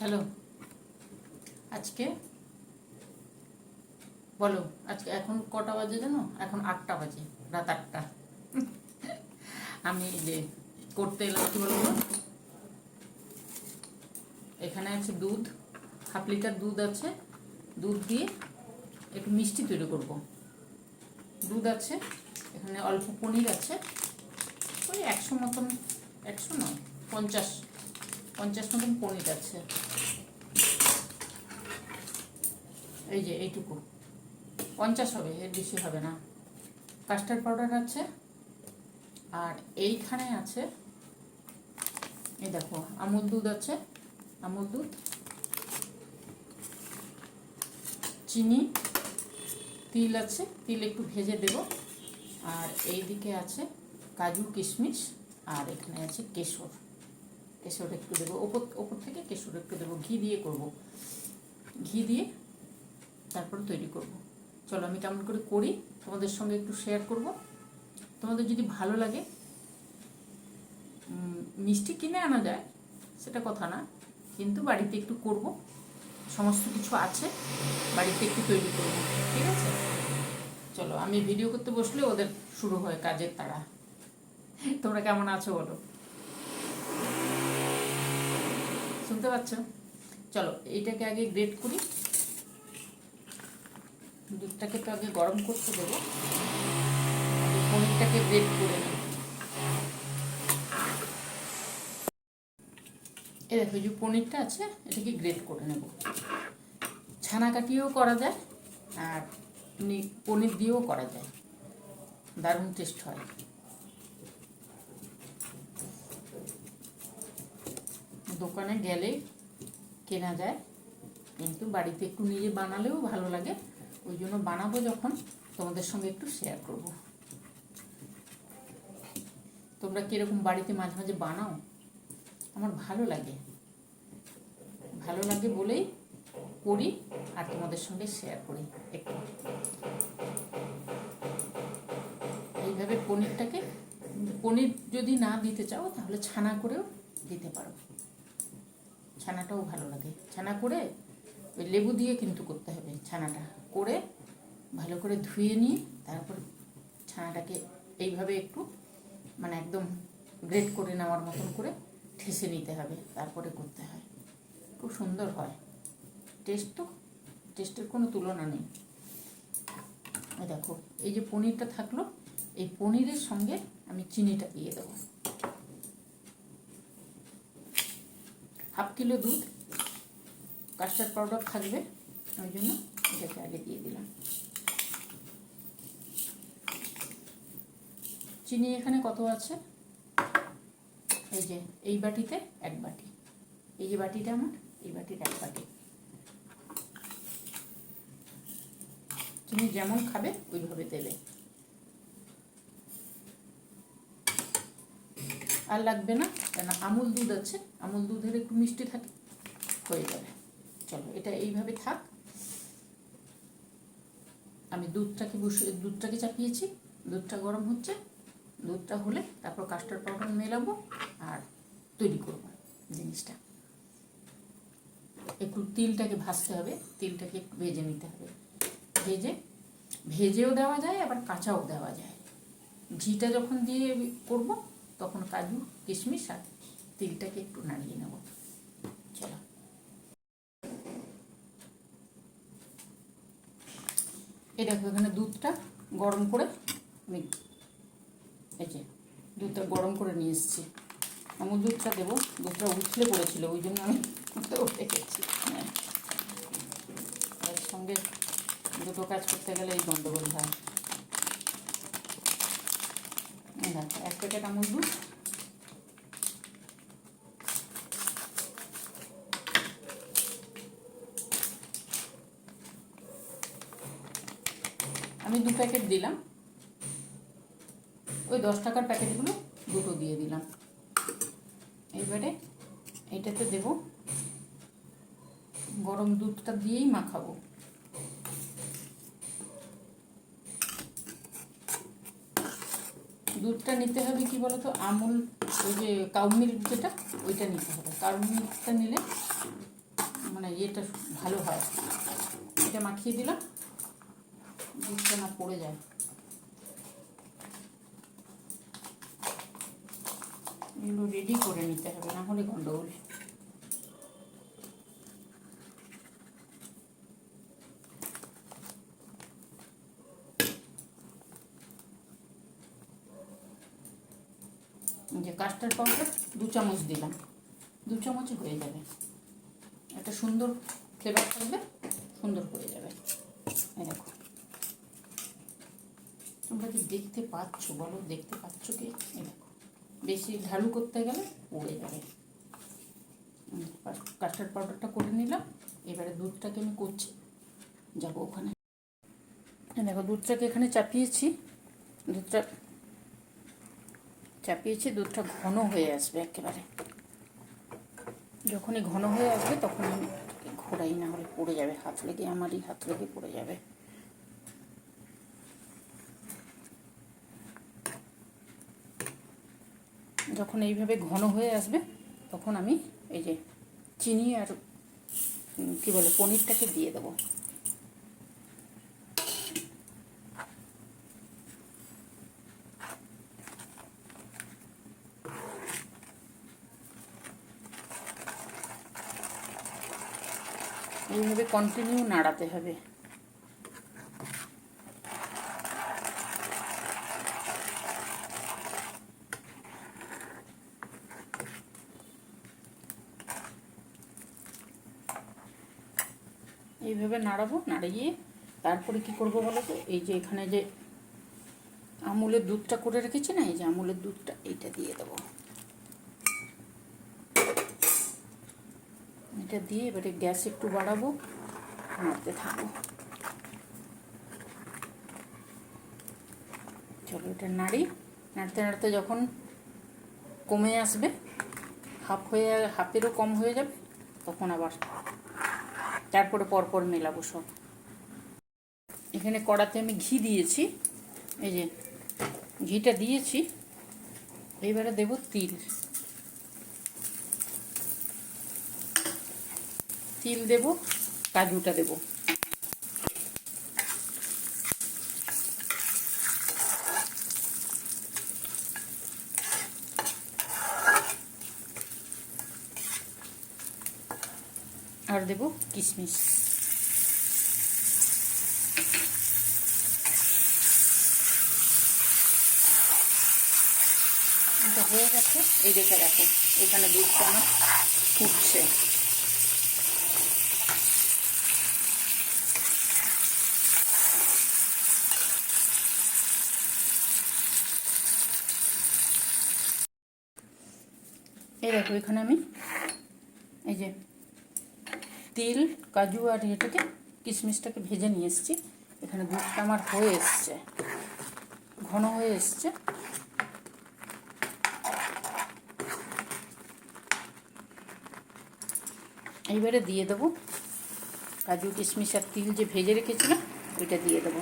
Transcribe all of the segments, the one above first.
Hello. আজকে? বলো, আজকে এখন কটা বাজে জানো? এখন আটটা বাজে, রাত আটটা। আমি যে করতে এলাম, কি বলব এখানে আছে দুধ, হাফ লিটার দুধ আছে। দুধ দিয়ে একটু মিষ্টি তৈরি করব। দুধ আছে, এখানে অল্প পনির আছে। ওই একশো মতন, একশো নয়, পঞ্চাশ পঞ্চাশ মতন পনির আছে। এই যে এইটুকু। পঞ্চাশ হবে, এর বেশি হবে না। কাস্টার্ড পাউডার আছে। আর এইখানে আছে, এই দেখো, আমুল দুধ আছে। আমুল দুধ, চিনি, তিল আছে, তিল একটু ভেজে দেব। আর এই দিকে আছে কাজু কিশমিশ, আর এখানে আছে কেশর। কেশর একটু দেবো। ওপর ওপর থেকে কেশর একটু দেবো। ঘি দিয়ে করব। ঘি দিয়ে তারপর তৈরি করব। চলো আমি কেমন করে করি, তোমাদের সঙ্গে একটু শেয়ার করব। তোমাদের যদি ভালো লাগে মিষ্টি কিনে আনা যায়, সেটা কথা না। কিন্তু বাড়িতে একটু করব। সমস্ত কিছু আছে, বাড়িতে একটু তৈরি করব। ঠিক আছে? চলো, আমি ভিডিও করতে বসলে ওদের শুরু হয় কাজের তারা। তোমরা কেমন আছো বলো? শুনতে পাচ্ছ চলো, এইটাকে আগে গ্রেট করি। দুধটাকে তো আগে গরম করতে দেবো। পনিরটাকে গ্রেট করে নেব। এ দেখো যে পনিরটা আছে, এটাকে গ্রেট করে নেব। ছানা কাটিয়েও করা যায়, আর এমনি পনির দিয়েও করা যায়। দারুণ টেস্ট হয়। দোকানে গেলে কেনা যায়। কিন্তু বাড়িতে একটু নিজে বানালেও ভালো লাগে। ওই জন্য বানাবো যখন, তোমাদের সঙ্গে একটু শেয়ার করব। তোমরা কীরকম বাড়িতে মাঝে মাঝে বানাও? আমার ভালো লাগে। ভালো লাগে বলেই করি আর তোমাদের সঙ্গে শেয়ার করি একটু। এইভাবে পনিরটাকে, পনির যদি না দিতে চাও তাহলে ছানা করেও দিতে পারো। ছানাটাও ভালো লাগে। ছানা করে ওই লেবু দিয়ে কিন্তু করতে হবে ছানাটা। করে ভালো করে ধুয়ে নিয়ে তারপর ছানাটাকে এইভাবে একটু মানে একদম গ্রেট করে নেওয়ার মতন করে ঠেসে নিতে হবে, তারপরে করতে হয়। খুব সুন্দর হয়। টেস্ট তো, টেস্টের কোনো তুলনা নেই। দেখো, এই যে পনিরটা থাকল, এই পনিরের সঙ্গে আমি চিনিটা দিয়ে দেবো। হাফ কিলো দুধ কাস্টার্ড পাউডার থাকবে, ওই জন্য এটাকে আগে দিয়ে দিলাম। চিনি এখানে কত আছে? এই যে, এই বাটিতে এক বাটি। এই যে বাটিটা আমার, এই বাটির এক বাটি। চিনি যেমন খাবে, ওইভাবে দেবে। আর লাগবে না, কেন আমুল দুধ আছে, আমুল দুধের একটু মিষ্টি থাকে, হয়ে যাবে। চলো, এটা এইভাবে থাক। আমি দুধটাকে বসিয়ে, দুধটাকে চাপিয়েছি, দুধটা গরম হচ্ছে, দুধটা হলে তারপর কাস্টার্ড পাউডার মেলাবো আর তৈরি করব জিনিসটা। একটু তিলটাকে ভাজতে হবে, তিলটাকে একটু ভেজে নিতে হবে। ভেজে, ভেজেও দেওয়া যায়, আবার কাঁচাও দেওয়া যায়। ঘিটা যখন দিয়ে করব তখন কাজু, কিশমিশ আর তিলটাকে একটু নাড়িয়ে নেব। চলো। এই দেখো, এখানে দুধটা গরম করে আমি এই যে দুধটা গরম করে নিয়ে এসেছি। আমুল দুধটা দেবো, দুধটা উঠলে পড়েছিল, ওই জন্য আমি গেছি। হ্যাঁ। এর সঙ্গে দুটো কাজ করতে গেলে এই গন্ডগোল হয়। দেখো এক প্যাকেট আমুল দুধ। আমি দু প্যাকেট দিলাম। ওই দশ টাকার প্যাকেটগুলো দুটো দিয়ে দিলাম। এইবারে এইটাতে দেব। গরম দুধটা দিয়েই মাখাবো। দুধটা নিতে হবে কি বলতো? আমুল, ওই যে কাউ যেটা, ওইটা নিতে হবে। কাউ নিলে মানে ইয়েটা ভালো হয়। এটা মাখিয়ে দিলাম। দুধটা না পড়ে যায়। এগুলো রেডি করে নিতে হবে, না হলে গন্ডগোল যে কাস্টার্ড পাউডার দু চামচ দিলাম। দু চামচই হয়ে যাবে। একটা সুন্দর ফ্লেভার থাকবে, সুন্দর হয়ে যাবে। দেখো। তোমরা কি দেখতে পাচ্ছ? বলো, দেখতে পাচ্ছ কি? দেখো। বেশি ঢালু করতে গেলে পড়ে যাবে। কাস্টার্ড পাউডারটা করে নিলাম। এবারে দুধটাকে আমি করছি। যাব ওখানে। দেখো, দুধটাকে এখানে চাপিয়েছি। দুধটা চাপিয়েছি, দুধটা ঘন হয়ে আসবে একেবারে। যখনই ঘন হয়ে আসবে তখন আমি ঘোরাই, না হলে পড়ে যাবে, হাত লেগে, আমারই হাত লেগে পড়ে যাবে। যখন এইভাবে ঘন হয়ে আসবে তখন আমি এই যে চিনি আর কি বলে, পনিরটাকে দিয়ে দেবো এইভাবে কন্টিনিউ নাড়াতে হবে। এইভাবে নাড়াবো, নাড়িয়ে তারপরে কি করব বলো তো? এই যে এখানে যে আমুলের দুধটা করে রেখেছি না, এই যে আমুলের দুধটা এইটা দিয়ে দেবো। এটা দিয়ে এবারে গ্যাস একটু বাড়াবো। নাড়তে থাকব চলো, এটা নাড়ি। নাড়তে নাড়তে যখন কমে আসবে হাফ হয়ে হাফেরও কম হয়ে যাবে, তখন আবার তারপরে পরপর মেলাবো সব। এখানে কড়াতে আমি ঘি দিয়েছি, এই যে ঘিটা দিয়েছি, এইবারে দেব তিল। তিল দেব কাজুটা দেব। আর দেব কিশমিশ। হয়ে গেছে। এই দেখে রাখো এখানে দুধটা আমার ফুটছে। দেখো এখানে আমি। এই যে তিল, কাজু আর এটাকে কিশমিশটাকে ভেজে নিয়ে এসেছি। এখানে দুধটা আমার হয়ে এসছে। ঘন হয়ে এসছে। এইবারে দিয়ে দেবো কাজু, কিশমিশ আর তিল যে ভেজে রেখেছিলাম, ওইটা দিয়ে দেবো।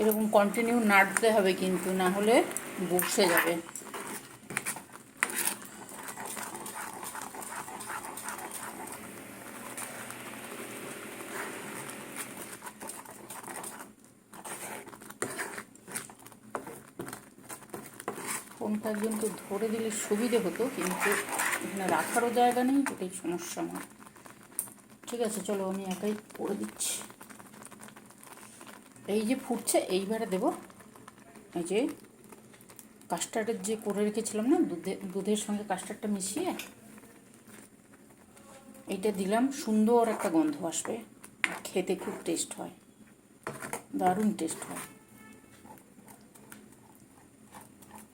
এরকম কন্টিনিউ নাড়তে হবে কিন্তু, না হলে বসে যাবে। ফোনটা কিন্তু ধরে দিলে সুবিধে হতো, কিন্তু এখানে রাখারও জায়গা নেই, এটাই সমস্যা আমার। ঠিক আছে, চলো আমি একাই করে দিচ্ছি। এই যে ফুটছে, এইবারে দেব। এই যে কাস্টার্ডের যে করে রেখেছিলাম না, দুধে, দুধের সঙ্গে কাস্টার্ডটা মিশিয়ে, এইটা দিলাম, সুন্দর একটা গন্ধ আসবে। খেতে খুব টেস্ট হয়। দারুণ টেস্ট হয়।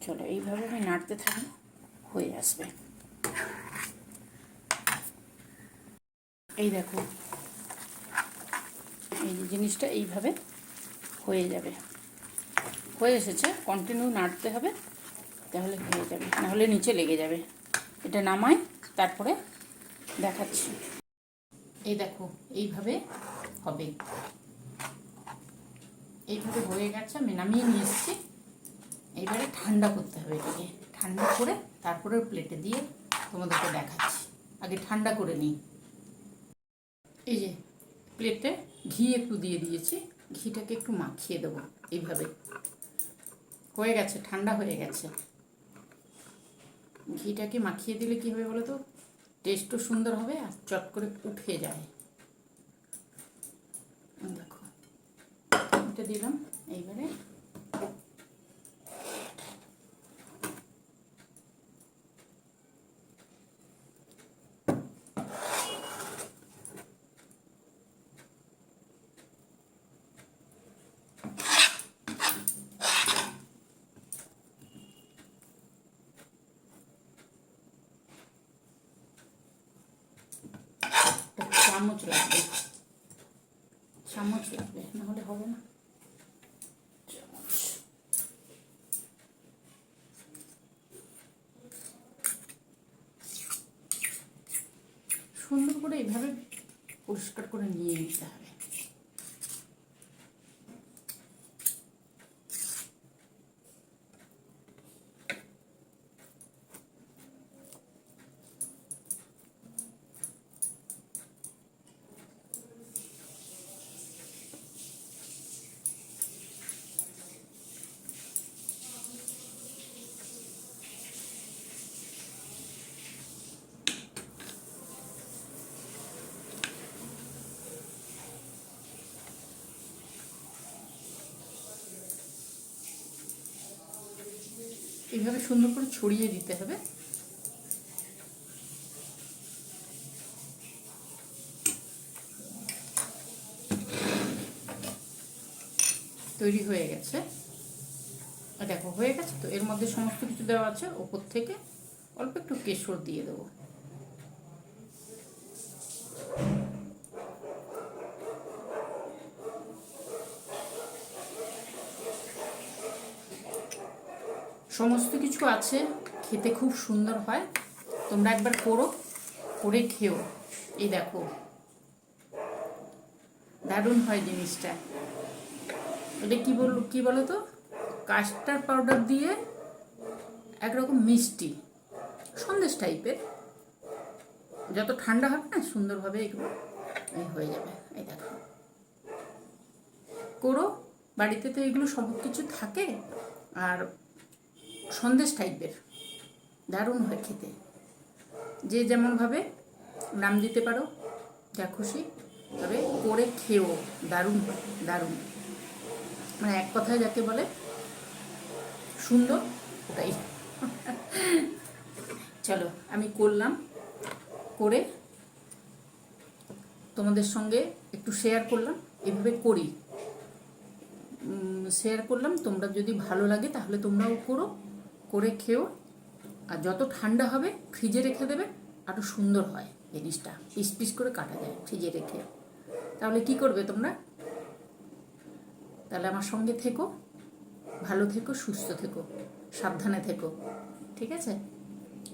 চলো, এইভাবে আমি নাড়তে থাকি, হয়ে আসবে। এই দেখো, এই জিনিসটা এইভাবে হয়ে যাবে। হয়ে এসেছে কন্টিনিউ নাড়তে হবে, তাহলে হয়ে যাবে। নাহলে নিচে লেগে যাবে। এটা নামাই, তারপরে দেখাচ্ছি। এই দেখো, এইভাবে হবে। এইভাবে হয়ে গেছে, আমি নামিয়ে নিয়ে এসেছি। এইবারে ঠান্ডা করতে হবে এটাকে। ঠান্ডা করে তারপরে প্লেটে দিয়ে তোমাদেরকে দেখাচ্ছি। আগে ঠান্ডা করে নিই। এই যে প্লেটে ঘি একটু দিয়ে দিয়েছি। ঘিটাকে একটু মাখিয়ে দেবো, এইভাবে। হয়ে গেছে, ঠান্ডা হয়ে গেছে। ঘিটাকে মাখিয়ে দিলে কী হবে বলো তো টেস্টও সুন্দর হবে আর চট করে উঠে যায়। দেখো, এটা দিলাম, এইবারে একটা চামচ লাগবে। চামচ লাগবে না হলে হবে না। সুন্দর করে এভাবে পরিষ্কার করে নিয়ে নিতে হবে। এইভাবে সুন্দর করে ছড়িয়ে দিতে হবে। তৈরি হয়ে গেছে। দেখো, হয়ে গেছে তো? এর মধ্যে সমস্ত কিছু দেওয়া আছে। ওপর থেকে অল্প একটু কেশর দিয়ে দেবো। সমস্ত কিছু আছে, খেতে খুব সুন্দর হয়। তোমরা একবার করো, করে খেও। এই দেখো। দারুণ হয় জিনিসটা। এটা কি বল, কি বলো তো কাস্টার্ড পাউডার দিয়ে একরকম মিষ্টি। সন্দেশ টাইপের। যত ঠান্ডা হবে না, সুন্দরভাবে এগুলো হয়ে যাবে। এই দেখো। করো। বাড়িতে তো এগুলো সব কিছু থাকে। আর সন্দেশ টাইপের দারুণ হয় খেতে। যে যেমনভাবে নাম দিতে পারো, যা খুশি, তবে করে খেও দারুণ হয় দারুণ। মানে এক কথায় যাকে বলে, সুন্দর ওটাই। চলো, আমি করলাম, করে তোমাদের সঙ্গে একটু শেয়ার করলাম, এভাবে করি। শেয়ার করলাম, তোমরা যদি ভালো লাগে তাহলে তোমরাও করো। করে খেও। আর যত ঠান্ডা হবে, ফ্রিজে রেখে দেবে আরও সুন্দর হয় জিনিসটা। পিস পিস করে কাটা যায় ফ্রিজে রেখে। তাহলে কি করবে তোমরা? তাহলে আমার সঙ্গে থেকো, ভালো থেকো, সুস্থ থেকো, সাবধানে থেকো, ঠিক আছে?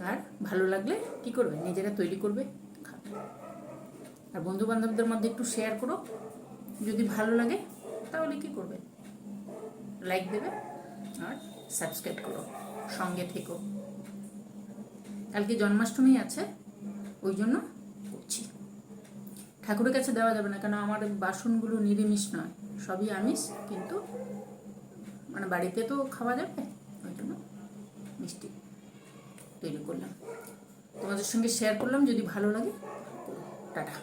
আর ভালো লাগলে কি করবে? নিজেরা তৈরি করবে, খাবে। আর বন্ধু বান্ধবদের মধ্যে একটু শেয়ার করো। যদি ভালো লাগে, তাহলে কি করবে? লাইক দেবে, আর সাবস্ক্রাইব করো। সঙ্গে থেকো। কালকে জন্মাষ্টমী আছে, ওই জন্য করছি। ঠাকুরের কাছে দেওয়া যাবে না, কেন আমার বাসনগুলো নিরামিষ নয়, সবই আমিষ, কিন্তু মানে বাড়িতে তো খাওয়া যাবে, ওই জন্য মিষ্টি তৈরি করলাম। তোমাদের সঙ্গে শেয়ার করলাম, যদি ভালো লাগে টাটা।